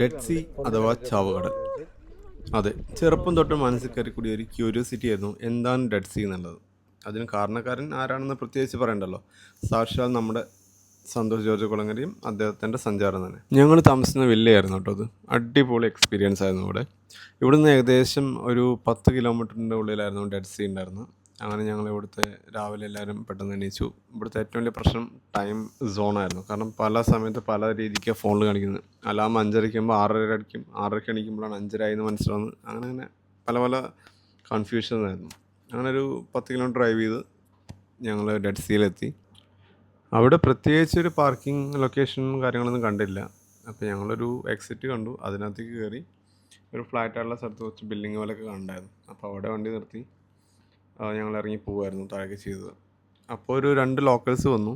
Dead C അഥവാ ചാവുകടൽ അതെ ചെറുപ്പം തൊട്ട് മനസ്സിൽ കയറിക്കൂടിയ കൂടിയ ഒരു ക്യൂരിയോസിറ്റി ആയിരുന്നു എന്താണ് ഡെഡ് സി എന്നുള്ളത്? അതിന് കാരണക്കാരൻ ആരാണെന്ന് പ്രത്യേകിച്ച് പറയണ്ടല്ലോ. സാക്ഷാൽ നമ്മുടെ സന്തോഷ് ജോർജ് കുളങ്ങരയും അദ്ദേഹത്തിന്റെ സഞ്ചാരം തന്നെ. ഞങ്ങൾ താമസിക്കുന്ന വില്ലയായിരുന്നു കേട്ടോ അത്. അടിപൊളി എക്സ്പീരിയൻസ് ആയിരുന്നു ഇവിടെ ഇവിടുന്ന് ഏകദേശം ഒരു പത്ത് കിലോമീറ്ററിന്റെ ഉള്ളിലായിരുന്നു ഡെഡ് സി ഉണ്ടായിരുന്നത്. അങ്ങനെ ഞങ്ങൾ ഇവിടുത്തെ രാവിലെ എല്ലാവരും പെട്ടെന്ന് എണീച്ചു. ഇവിടുത്തെ ഏറ്റവും വലിയ പ്രശ്നം ടൈം സോണായിരുന്നു കാരണം പല സമയത്ത് പല രീതിക്ക് ഫോണിൽ കാണിക്കുന്നത് അലാം അഞ്ചരയ്ക്കുമ്പോൾ ആറര അടിക്കും. ആറരയ്ക്ക് എണീക്കുമ്പോഴാണ് അഞ്ചര എന്ന് മനസ്സിലാവുന്നത്. അങ്ങനെ അങ്ങനെ പല പല കൺഫ്യൂഷനായിരുന്നു അങ്ങനെ ഒരു പത്ത് കിലോമീറ്റർ ഡ്രൈവ് ചെയ്ത് ഞങ്ങൾ ഡെഡ് സിയിലെത്തി അവിടെ പ്രത്യേകിച്ച് ഒരു പാർക്കിംഗ് ലൊക്കേഷനും കാര്യങ്ങളൊന്നും കണ്ടില്ല. അപ്പോൾ ഞങ്ങളൊരു എക്സിറ്റ് കണ്ടു. അതിനകത്തേക്ക് കയറി ഒരു ഫ്ലാറ്റായിട്ടുള്ള സ്ഥലത്ത് കുറച്ച് ബിൽഡിംഗ് പോലെയൊക്കെ കണ്ടായിരുന്നു. അപ്പോൾ അവിടെ വണ്ടി നിർത്തി. ഞങ്ങൾ ഇറങ്ങി പോവായിരുന്നു താഴേക്ക് ചെയ്തത്. അപ്പോൾ ഒരു രണ്ട് ലോക്കൽസ് വന്നു.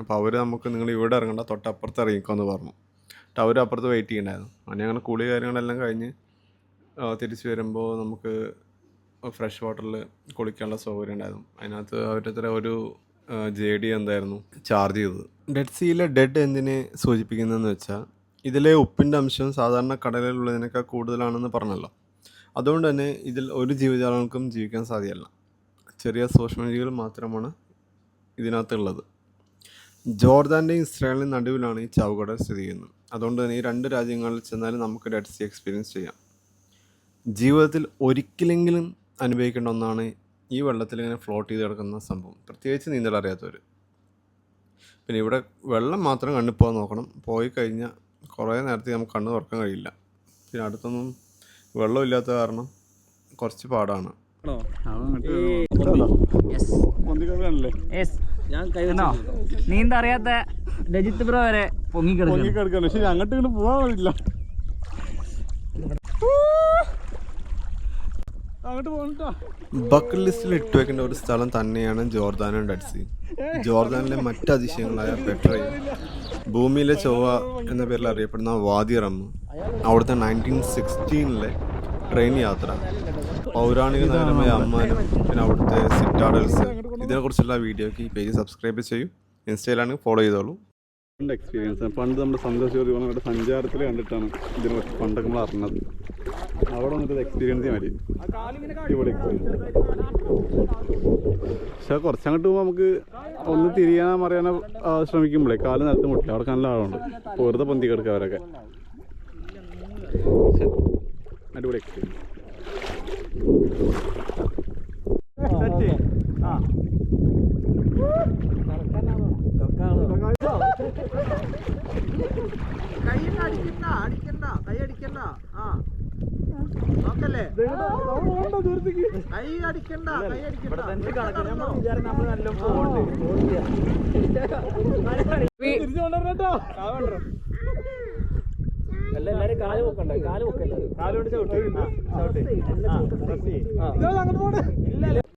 അപ്പോൾ അവർ നമുക്ക് നിങ്ങൾ ഇവിടെ ഇറങ്ങണ്ട തൊട്ടപ്പുറത്ത് ഇറങ്ങിക്കോന്ന് പറഞ്ഞു. എന്നിട്ട് അവർ അപ്പുറത്ത് വെയിറ്റ് ചെയ്യണ്ടായിരുന്നു. അങ്ങനെ അങ്ങനെ കൂളി കാര്യങ്ങളെല്ലാം കഴിഞ്ഞ് തിരിച്ച് വരുമ്പോൾ നമുക്ക് ഫ്രഷ് വാട്ടറിൽ കുളിക്കാനുള്ള സൗകര്യം ഉണ്ടായിരുന്നു. അതിനകത്ത് അവരുടെ ഒരു ജെ ഡി എന്തായിരുന്നു ചാർജ് ചെയ്തത്. ഡെഡ് സീയിലെ ഡെഡ് എന്തിനെ സൂചിപ്പിക്കുന്നതെന്ന് വെച്ചാൽ ഇതിലെ ഉപ്പിന്റെ അംശം സാധാരണ കടലിലുള്ളതിനേക്കാൾ കൂടുതലാണെന്ന് പറഞ്ഞല്ലോ. അതുകൊണ്ട് തന്നെ ഇതിൽ ഒരു ജീവജാലങ്ങൾക്കും ജീവിക്കാൻ സാധ്യമല്ല ചെറിയ സൂക്ഷ്മജീവികൾ മാത്രമാണ് ഇതിനകത്തുള്ളത്. ജോർദാന്റെയും ഇസ്രായേലിന്റെ നടുവിലാണ് ഈ ചാവുകട സ്ഥിതി ചെയ്യുന്നത്. അതുകൊണ്ട് തന്നെ ഈ രണ്ട് രാജ്യങ്ങളിൽ ചെന്നാലും നമുക്ക് ഡെഡ് സീ എക്സ്പീരിയൻസ് ചെയ്യാം. ജീവിതത്തിൽ ഒരിക്കലെങ്കിലും അനുഭവിക്കേണ്ട ഒന്നാണ് ഈ വെള്ളത്തിൽ ഇങ്ങനെ ഫ്ലോട്ട് ചെയ്ത് കിടക്കുന്ന സംഭവം. പ്രത്യേകിച്ച് നീന്തൽ അറിയാത്തവർ പിന്നെ ഇവിടെ വെള്ളം മാത്രം കണ്ണിൽ പോകാൻ നോക്കണം. പോയി കഴിഞ്ഞാൽ കുറേ നേരത്തേക്ക് നമുക്ക് കണ്ണ് തുറക്കാൻ കഴിയില്ല. പിന്നെ അടുത്തൊന്നും വെള്ളമില്ലാത്ത കാരണം കുറച്ച് പാടാണ്. നീന്ത അറിയാത്ത രജിത് ബ്രോ വരെ പൊങ്ങിക്കിടക്കണം കിടക്കാണ് പക്ഷെ അങ്ങോട്ട് ഇങ്ങോട്ട് പോവാൻ പറ്റില്ല ബക്കറ്റ് ലിസ്റ്റിൽ ഇട്ട് വെക്കേണ്ട ഒരു സ്ഥലം തന്നെയാണ് ജോർദാനും ഡഡ്സി ജോർദാനിലെ മറ്റ് അതിശയങ്ങളായ പെട്രയും ഭൂമിയിലെ ചൊവ്വ എന്ന പേരിൽ അറിയപ്പെടുന്ന വാദിറമ്മ. അവിടുത്തെ നയന്റീൻ സിക്സ്റ്റീനിലെ ട്രെയിൻ യാത്ര. പൗരാണിക നഗരമായ അമ്മാനും പിന്നെ അവിടുത്തെ സിറ്റാഡൽസ്. ഇതിനെക്കുറിച്ചുള്ള വീഡിയോക്ക് ഈ പേജ് സബ്സ്ക്രൈബ് ചെയ്യും. ഇൻസ്റ്റയിലാണെങ്കിൽ ഫോളോ ചെയ്തോളൂ. എക്സ്പീരിയൻസ് പണ്ട് നമ്മുടെ സന്തോഷം പറഞ്ഞ സഞ്ചാരത്തിൽ കണ്ടിട്ടാണ് ഇതിനെ പണ്ടൊക്കെ നമ്മൾ അറിഞ്ഞത്. അവിടെ വന്നിട്ട് എക്സ്പീരിയൻസ് ചെയ്യാൻ മതി ഇവിടെ പക്ഷെ കുറച്ചങ്ങോട്ട് പോകുമ്പോൾ നമുക്ക് ഒന്ന് തിരിയാനോ മറിയാനോ ശ്രമിക്കുമ്പോഴേ കാൽ നിലത്ത് മുട്ടില്ല. അവിടെ നല്ല ആളുണ്ട് വെറുതെ പൊന്തി കിടക്കുക അവരൊക്കെ. അടിപൊളി എക്സ്പീരിയൻസ് കൈ അടിക്കണ്ട കൈ അടിക്കണ്ട അടിക്കണ്ട എല്ലാരും കാൽ പൊക്കണ്ടേ കാൽ പൊക്കല്ലേ കാലുകൊണ്ട് ചവിട്ടി ചവിട്ടി